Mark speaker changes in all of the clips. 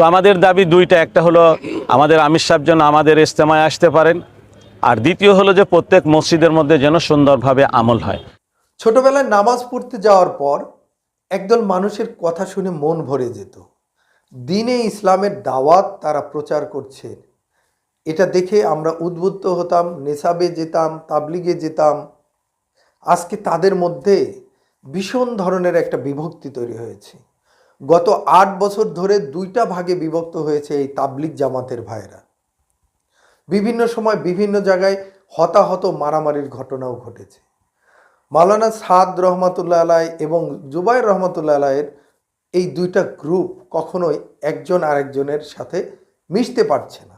Speaker 1: তো আমাদের দাবি দুইটা, একটা হলো আমাদের আমির সাহেব যেন আমাদের ইস্তেমায় আসতে পারেন, আর দ্বিতীয় হলো যে প্রত্যেক মসজিদের মধ্যে যেন সুন্দরভাবে আমল হয়।
Speaker 2: ছোটবেলায় নামাজ পড়তে যাওয়ার পর একদল মানুষের কথা শুনে মন ভরে যেত। দিনে ইসলামের দাওয়াত তারা প্রচার করছে এটা দেখে আমরা উদ্বুদ্ধ হতাম, নেশাবে যেতাম, তাবলিগে যেতাম। আজকে তাদের মধ্যে ভীষণ ধরনের একটা বিভক্তি তৈরি হয়েছে। গত আট বছর ধরে দুইটা ভাগে বিভক্ত হয়েছে এই তাবলিগ জামাতের ভাইরা বিভিন্ন সময় বিভিন্ন জায়গায় হতাহত মারামারির ঘটনাও ঘটেছে। মাওলানা সাদ রহমতুল্লাহ আলাই এবং জুবাইর রহমতুল্লাহ আলাইয়ের এই দুইটা গ্রুপ কখনোই একজন আরেকজনের সাথে মিশতে পারছে না।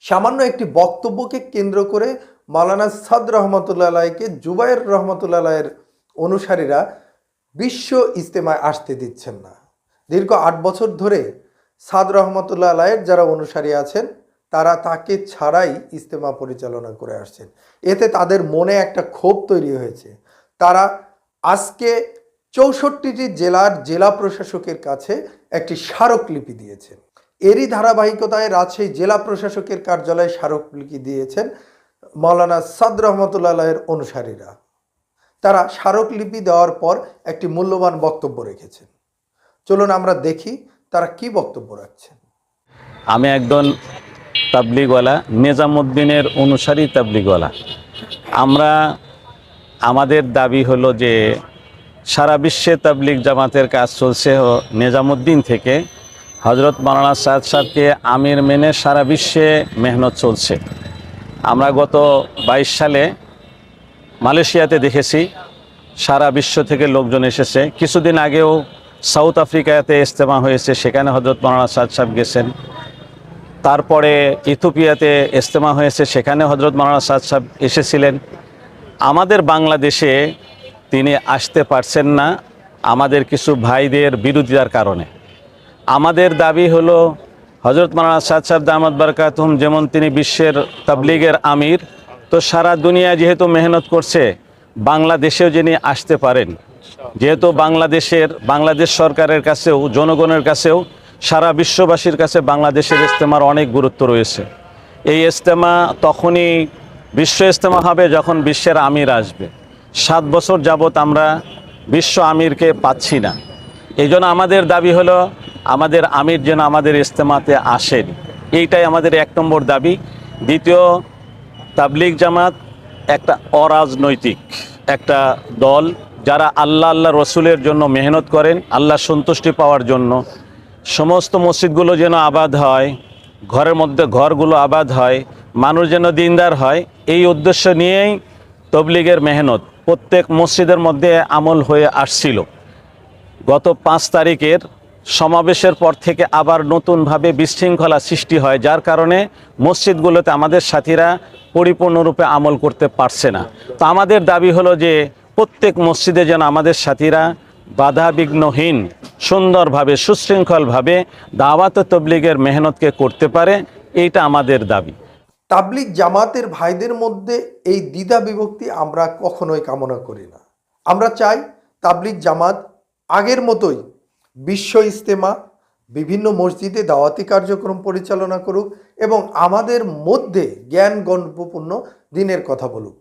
Speaker 2: সামান্য একটি বক্তব্যকে কেন্দ্র করে মাওলানা সাদ রহমতুল্লাহ আলাইকে জুবাইর রহমতুল্লাহ আলাইয়ের অনুসারীরা বিশ্ব ইজতেমায় আসতে দিচ্ছেন না। দীর্ঘ আট বছর ধরে সাদ রহমতুল্লাহ আলাইয়ের যারা অনুসারী আছেন, তারা তাকে ছাড়াই ইজতেমা পরিচালনা করে আসছেন। এতে তাদের মনে একটা ক্ষোভ তৈরি হয়েছে। তারা আজকে চৌষট্টিটি জেলার জেলা প্রশাসকের কাছে একটি স্মারকলিপি দিয়েছেন। এরই ধারাবাহিকতায় রাজশাহী জেলা প্রশাসকের কার্যালয়ে স্মারকলিপি দিয়েছেন মাওলানা সাদ রহমতুল্লাহ আলাইয়ের অনুসারীরা। তারা স্মারকলিপি দেওয়ার পর একটি মূল্যবান বক্তব্য রেখেছেন। চলুন আমরা দেখি তারা কি বক্তব্য রাখছেন।
Speaker 1: আমি একজন তাবলিগওয়ালা, নিজামুদ্দিনের অনুসারী তাবলিগওয়ালা। আমরা, আমাদের দাবি হলো যে সারা বিশ্বে তাবলিগ জামাতের কাজ চলছে নিজামুদ্দিন থেকে হজরত মাওলানা সাদ সাহেবকে আমির মেনে সারা বিশ্বে মেহনত চলছে। আমরা গত বাইশ সালে মালয়েশিয়াতে দেখেছি, সারা বিশ্ব থেকে লোকজন এসেছে। কিছুদিন আগেও সাউথ আফ্রিকাতে ইজতেমা হয়েছে, সেখানে হজরত মাওলানা সাদ সাহেব গেছেন। তারপরে ইথোপিয়াতে ইস্তেমা হয়েছে, সেখানে হজরত মাওলানা সাদ সাহেব এসেছিলেন। আমাদের বাংলাদেশে তিনি আসতে পারছেন না আমাদের কিছু ভাইদের বিরোধিতার কারণে। আমাদের দাবি হলো হজরত মাওলানা সাদ সাহেব দামাদ বারকাতুম যেমন তিনি বিশ্বের তাবলিগের আমির, তো সারা দুনিয়া যেহেতু মেহনত করছে, বাংলাদেশেও যিনি আসতে পারেন যেহেতু বাংলাদেশের, বাংলাদেশ সরকারের কাছেও, জনগণের কাছেও, সারা বিশ্ববাসীর কাছে বাংলাদেশের ইজতেমার অনেক গুরুত্ব রয়েছে। এই ইজতেমা তখনই বিশ্ব ইজতেমা হবে যখন বিশ্বের আমির আসবে। সাত বছর যাবৎ আমরা বিশ্ব আমিরকে পাচ্ছি না। এই আমাদের দাবি হলো, আমাদের আমির যেন আমাদের ইজতেমাতে আসেন। এইটাই আমাদের এক নম্বর দাবি। দ্বিতীয়, তাবলিগ জামাত একটা অরাজনৈতিক একটা দল যারা আল্লাহ আল্লাহ রসুলের জন্য মেহনত করেন, আল্লাহ সন্তুষ্টি পাওয়ার জন্য, সমস্ত মসজিদগুলো যেন আবাদ হয়, ঘরের মধ্যে ঘরগুলো আবাদ হয়, মানুষ যেন দিনদার হয়, এই উদ্দেশ্য নিয়েই তবলিগের মেহনত প্রত্যেক মসজিদের মধ্যে আমল হয়ে আসছিল। গত পাঁচ তারিখের সমাবেশের পর থেকে আবার নতুনভাবে বিশৃঙ্খলা সৃষ্টি হয়, যার কারণে মসজিদগুলোতে আমাদের সাথীরা পরিপূর্ণরূপে আমল করতে পারছে না। তো আমাদের দাবি হলো যে প্রত্যেক মসজিদে যেন আমাদের সাথীরা বাধাবিঘ্নহীন, সুন্দরভাবে, সুশৃঙ্খলভাবে দাওয়াত তবলিগের মেহনতকে করতে পারে, এইটা আমাদের দাবি।
Speaker 2: তাবলিগ জামাতের ভাইদের মধ্যে এই দ্বিধা বিভক্তি আমরা কখনোই কামনা করি না। আমরা চাই তাবলিগ জামাত আগের মতোই বিশ্ব ইস্তেমা বিভিন্ন মসজিদে দাওয়াতি কার্যক্রম পরিচালনা করুক এবং আমাদের মধ্যে জ্ঞান গণ্যপূর্ণ দিনের কথা বলুক।